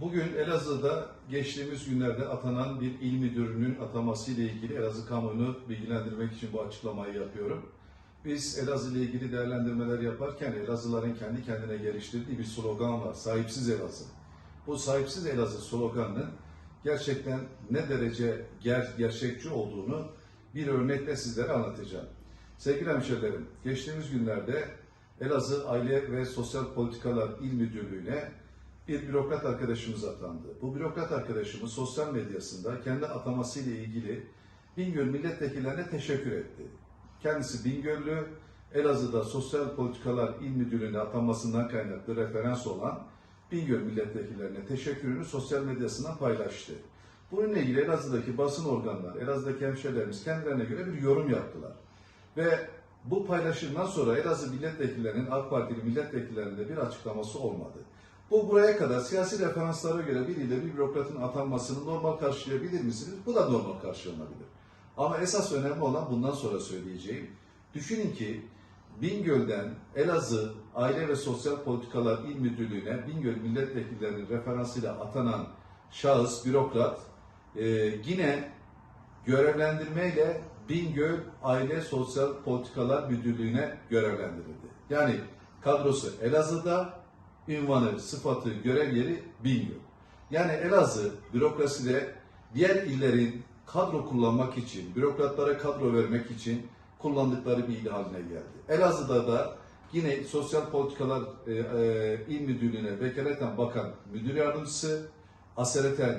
Bugün Elazığ'da geçtiğimiz günlerde atanan bir il müdürünün ataması ile ilgili Elazığ kamuoyunu bilgilendirmek için bu açıklamayı yapıyorum. Biz Elazığ ile ilgili değerlendirmeler yaparken Elazığların kendi kendine geliştirdiği bir slogan var. Sahipsiz Elazığ. Bu sahipsiz Elazığ sloganının gerçekten ne derece ger gerçekçi olduğunu bir örnekle sizlere anlatacağım. Sevgili hemşehrilerim, geçtiğimiz günlerde Elazığ Aile ve Sosyal Politikalar İl Müdürlüğü'ne bir bürokrat arkadaşımız atandı. Bu bürokrat arkadaşımız sosyal medyasında kendi atamasıyla ilgili Bingöl milletvekillerine teşekkür etti. Kendisi Bingöllü, Elazığ'da Sosyal Politikalar İl Müdürlüğü'ne atanmasından kaynaklı referans olan Bingöl milletvekillerine teşekkürünü sosyal medyasından paylaştı. Bununla ilgili Elazığ'daki basın organları, Elazığ'daki hemşehrilerimiz kendilerine göre bir yorum yaptılar. Ve bu paylaşımdan sonra Elazığ milletvekillerinin, AK Partili milletvekillerinin de bir açıklaması olmadı. Bu buraya kadar siyasi referanslara göre bir ilde bir bürokratın atanmasını normal karşılayabilir misiniz? Bu da normal karşılanabilir. Ama esas önemli olan bundan sonra söyleyeceğim. Düşünün ki Bingöl'den Elazığ Aile ve Sosyal Politikalar İl Müdürlüğü'ne Bingöl milletvekillerinin referansıyla atanan şahıs, bürokrat e, yine görevlendirmeyle Bingöl Aile Sosyal Politikalar Müdürlüğü'ne görevlendirildi. Yani kadrosu Elazığ'da, ünvanı, sıfatı, görev yeri Bingöl. Yani Elazığ bürokraside diğer illerin kadro kullanmak için, bürokratlara kadro vermek için kullandıkları bir il haline geldi. Elazığ'da da yine Sosyal Politikalar e, e, İl Müdürlüğü'ne vekaleten bakan müdür yardımcısı, asereten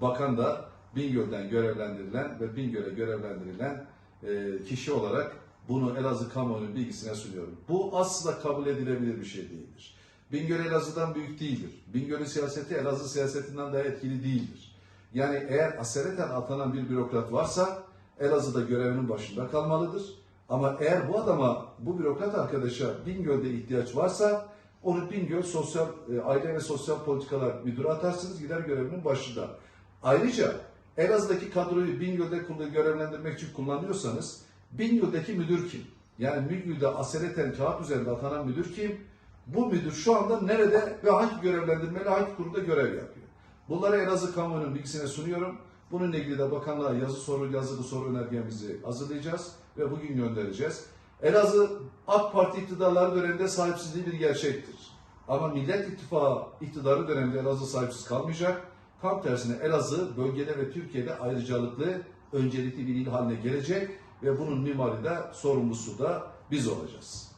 bakan da Bingöl'den görevlendirilen ve Bingöl'e görevlendirilen e, kişi olarak bunu Elazığ kamuoyunun bilgisine sunuyorum. Bu asla kabul edilebilir bir şey değildir. Bingöl Elazığ'dan büyük değildir. Bingöl'ün siyaseti Elazığ siyasetinden daha etkili değildir. Yani eğer asereten atanan bir bürokrat varsa Elazığ'da görevinin başında kalmalıdır. Ama eğer bu adama, bu bürokrat arkadaşa Bingöl'de ihtiyaç varsa onu Bingöl Sosyal e, Aile ve Sosyal Politikalar Müdürü atarsınız gider görevinin başında. Ayrıca Elazığ'daki kadroyu Bingöl'de görevlendirmek için kullanıyorsanız Bingöl'deki müdür kim? Yani Bingöl'de asereten kağıt üzerinde atanan müdür kim? Bu müdür şu anda nerede ve hangi görevlendirmeyle hangi kurumda görev yapıyor? Bunları Elazığ kamuoyunun bilgisine sunuyorum. Bununla ilgili de bakanlığa yazı soru, yazılı soru önergemizi hazırlayacağız ve bugün göndereceğiz. Elazığ AK Parti iktidarları döneminde sahipsizliği bir gerçektir. Ama Millet İttifakı iktidarı döneminde Elazığ sahipsiz kalmayacak. Tam tersine Elazığ bölgede ve Türkiye'de ayrıcalıklı, öncelikli bir il haline gelecek ve bunun mimarı da sorumlusu da biz olacağız.